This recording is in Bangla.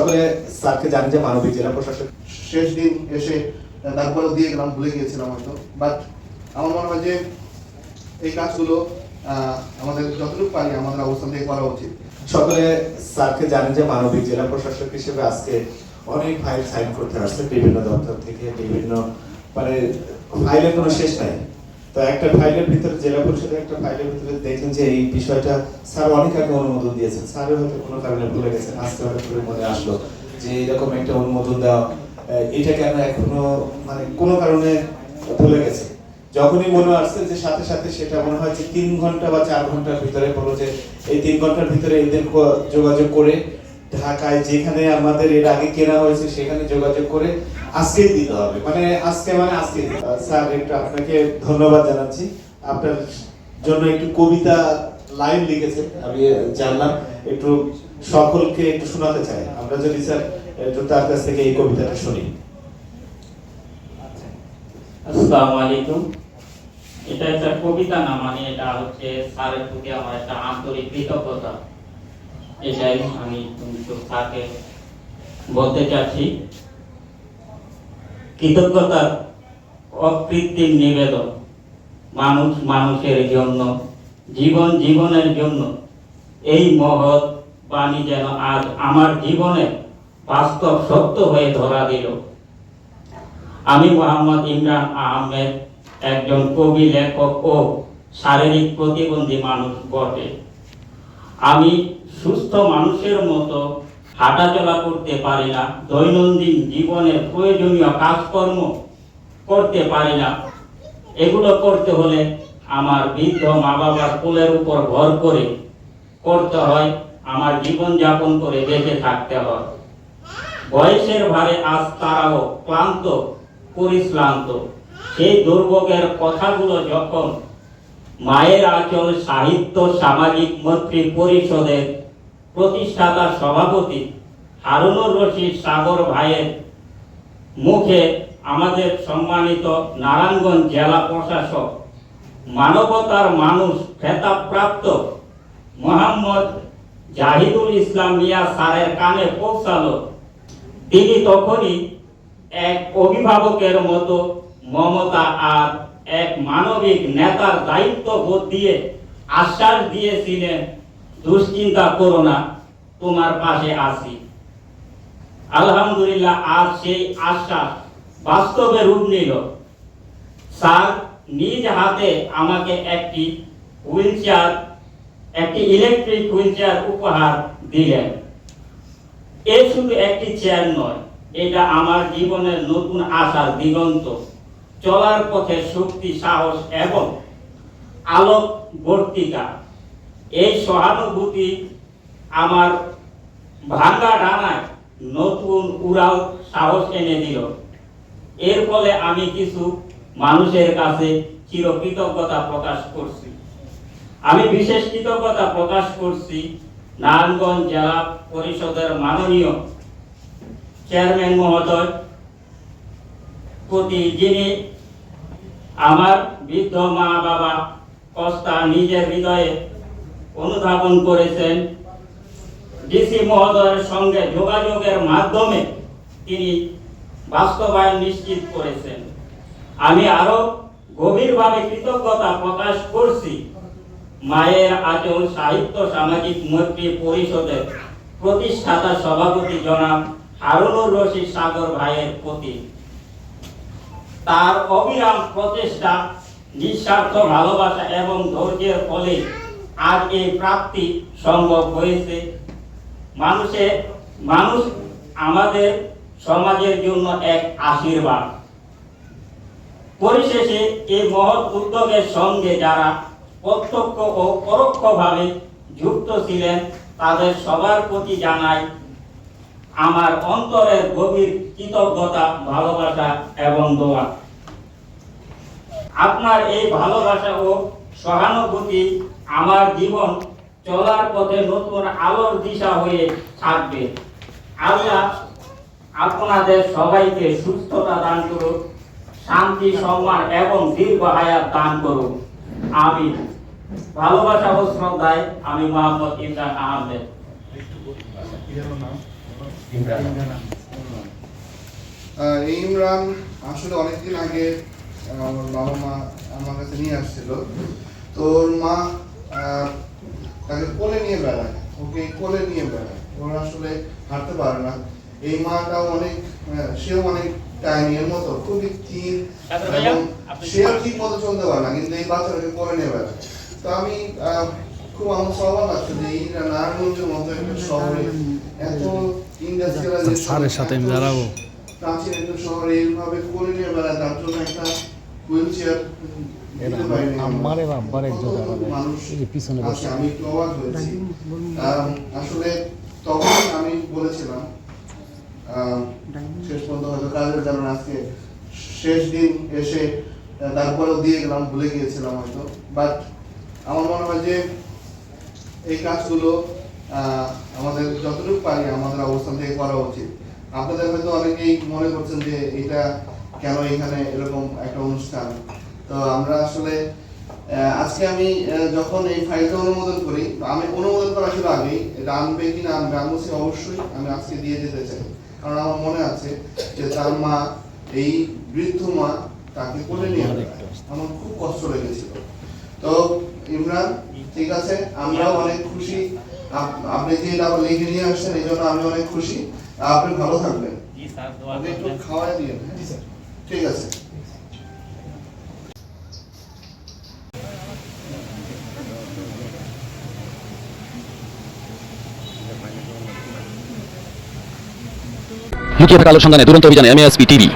সকলে স্যারকে জানি যে মানবিক জেলা প্রশাসক শেষ দিন এসে তারপরে দিয়ে গেলাম ভুলে গিয়েছিলাম হয়তো। বাট আমার মনে হয় যে এই কাজগুলো আমাদের যতটুকু পারি আমাদের অবস্থান থেকে করা উচিত। সকলে স্যারকে জানেন যে মানবিক জেলা প্রশাসক হিসেবে আজকে অনেক ফাইল সাইন করতে আসছে বিভিন্ন দপ্তর থেকে বিভিন্ন মানে ফাইলের কোনো শেষ নাই। তো একটা ফাইলের ভিতরে জেলা পরিষদের একটা ফাইলের ভিতরে দেখলেন যে এই বিষয়টা স্যার অনেক আগে অনুমোদন দিয়েছেন। স্যারও হয়তো কোনো কারণে ভুলে গেছেন মনে আসলো যে এরকম একটা অনুমোদন দেওয়া এটা কেন এখনও মানে কোনো কারণে ভুলে গেছে? যখনই মনে আসছে যে সাথে সাথে সেটা মনে হয় যে তিন ঘণ্টা বা চার ঘণ্টার ভিতরে বলো যে এই তিন ঘণ্টার ভিতরে এদের যোগাযোগ করে ঢাকায় যেখানে আমাদের এর আগে কেনা হয়েছে সেখানে যোগাযোগ করে আজকেই দিতে হবে। মানে আজকে মানে আজকে স্যার, একটু আপনাকে ধন্যবাদ জানাচ্ছি। আপনার জন্য একটু কবিতা লাইন লিখেছেন, আমি জানলাম। একটু সকলকে একটু শোনাতে চাই। আমরা যদি স্যার একটু তার কাছ থেকে এই কবিতাটা শুনি। আসসালামু আলাইকুম। এটা একটা কবিতা না মানে এটা হচ্ছে স্যারের প্রতি আমার একটা আন্তরিক কৃতজ্ঞতা। এটাই আমি স্যারকে বলতে চাচ্ছি। কৃতজ্ঞতার অকৃত্রিম নিবেদন মানুষ মানুষের জন্য, জীবন জীবনের জন্য। এই মহৎ বাণী যেন আজ আমার জীবনে বাস্তব সত্য হয়ে ধরা দিল। আমি মোহাম্মদ ইমরান আহমেদ, একজন কবি, লেখক ও শারীরিক প্রতিবন্ধী মানুষ বটে। আমি সুস্থ মানুষের মতো হাঁটাচলা করতে পারি না, দৈনন্দিন জীবনের প্রয়োজনীয় কাজকর্ম করতে পারি না। এগুলো করতে হলে আমার বৃদ্ধ মা বাবার কোলের উপর ভর করে করতে হয়, আমার জীবন যাপন করে বেঁচে থাকতে হয়। বয়সের ভারে আজ তারাও ক্লান্ত পরিশ্রান্ত সেই দুর্ভোগের কথাগুলো যখন মায়ের আচল সাহিত্য সামাজিক মৈত্রী পরিষদের প্রতিষ্ঠাতা সভাপতি হারুনুর রশিদ সাগর ভাইয়ের মুখে আমাদের সম্মানিত নারায়ণগঞ্জ জেলা প্রশাসক, মানবতার মানুষ খেতাবপ্রাপ্ত মোহাম্মদ জাহিদুল ইসলাম মিয়া স্যারের কানে পৌঁছালো। তিনি তখনই এক অভিভাবকের মতো মমতা আর এক মানবিক নেতার দায়িত্ব বোধ দিয়ে আশ্বাস দিয়েছিলেন দুশ্চিন্তা করো না, তোমার পাশে আছি। আলহামদুলিল্লাহ, আজ সেই আশ্বাস বাস্তবে রূপ নিল। স্যার নিজ হাতে আমাকে একটি হুইল চেয়ার একটি ইলেকট্রিক হুইল চেয়ার উপহার দিলেন। এ শুধু একটি চেয়ার নয়, এটা আমার জীবনের নতুন আশার দিগন্ত। চলার পথে শক্তি, সাহস এবং আলোক বর্তিকা। এই সহানুভূতি আমার ভাঙ্গা ডানায় নতুন উড়াল সাহস এনে দিল। এর ফলে আমি কিছু মানুষের কাছে চিরকৃতজ্ঞতা প্রকাশ করছি। আমি বিশেষ কৃতজ্ঞতা প্রকাশ করছি নারায়ণগঞ্জ জেলা পরিষদের মাননীয় চেয়ারম্যান মহোদয়, প্রতি যিনি আমার বৃদ্ধ মা বাবা কস্তা নিজের হৃদয়ে অনুধাবন করেছেন। ডিসি মহোদয়ের সঙ্গে যোগাযোগের মাধ্যমে তিনি বাস্তবায়ন নিশ্চিত করেছেন। আমি আরও গভীরভাবে কৃতজ্ঞতা প্রকাশ করছি মায়ের আচল সাহিত্য সামাজিক মৈত্রী পরিষদের প্রতিষ্ঠাতা সভাপতি জনাব হারুনুর রশিদ সাগর ভাইয়ের প্রতি। তার অবিরাম প্রচেষ্টা, নিঃস্বার্থ ভালোবাসা এবং ধৈর্যের ফলে আজ এই প্রাপ্তি সম্ভব হয়েছে। মানুষের মানুষ আমাদের সমাজের জন্য এক আশীর্বাদ। পরিশেষে এই মহৎ উদ্যোগের সঙ্গে যারা প্রত্যক্ষ ও পরোক্ষভাবে যুক্ত ছিলেন, তাদের সবার প্রতি জানাই আমার অন্তরের গভীর কৃতজ্ঞতা, ভালোবাসা এবং দোয়া। আপনার এই ভালোবাসা ও সহানুভূতি আমার জীবন চলার পথে নতুন আলোর দিশা হয়ে থাকবে। আল্লাহ আপনাদের সবাইকে সুস্থতা দান করুন শান্তি সম্মান এবং দীর্ঘ হায়াত দান করুন আমি ভালোবাসা ও শ্রদ্ধায় আমি মোহাম্মদ ইমরান আহমেদ। ইমরান আসলে অনেকদিন আগে আমার বাবা মা আমার কাছে নিয়ে আসছিল। তো ওর মা তাকে কোলে নিয়ে বেড়ায়। ওকে কোলে নিয়ে বেড়ায়। ওরা আসলে হাঁটতে পারে না। এই মাটাও অনেক সেও অনেক টাইনি মতো খুবই তারপরে ভাইয়া, এবং সেও ঠিক মতো চলতে পারে না কিন্তু এই বাচ্চাটাকে কোলে নিয়ে বেড়ায়। তো আমি খুব আমার স্বভাব আছে যে এই নারায়ণগঞ্জের মতো একটা শহরে এত ইন্ডাস্ট্রিয়াল সাথে দাঁড়াবো। প্রাচীন একটা শহরে এইভাবে করে নিয়ে বেড়ায় তার জন্য একটা হুইল চেয়ার আমারে বা একজন মানুষ পিছনে বসে। আমি একটু অবাক হয়েছি। আসলে তখন আমি বলেছিলাম শেষ পর্যন্ত হয়তো কাজের কারণে আজকে শেষ দিন এসে তারপরেও দিয়ে গেলাম ভুলে গিয়েছিলাম হয়তো। বাট আমার মনে হয় যে এই কাজগুলো আহ, আমাদের যতটুকু পারি আমাদের অবস্থান থেকে করা উচিত। আপনাদের হয়তো অনেকেই মনে করছেন যে এটা কেন এখানে এরকম একটা অনুষ্ঠান? তো আমরা আসলে আহ, আজকে আমি যখন এই ফাইলটা অনুমোদন করি আমি অনুমোদন করা ছিল আগেই এটা আনবে কি না আনবে আমি অবশ্যই আমি আজকে দিয়ে যেতে চাই। কারণ আমার মনে আছে যে তার মা এই বৃদ্ধ মা তাকে কোলে নিয়ে। আমার খুব কষ্ট লেগেছিল। তো ইমরান ঠিক আছে আমরাও অনেক খুশি। আপনি যে এটা আবার লিখে নিয়ে আসছেন এই জন্য আমি অনেক খুশি। আপনি ভালো থাকবেন। জি স্যার দোয়া ওকে ঠিক আছে। লুকিয়ে থাকা আলোর সন্ধানে দুরন্ত অভিযানে এমএসপি টিভি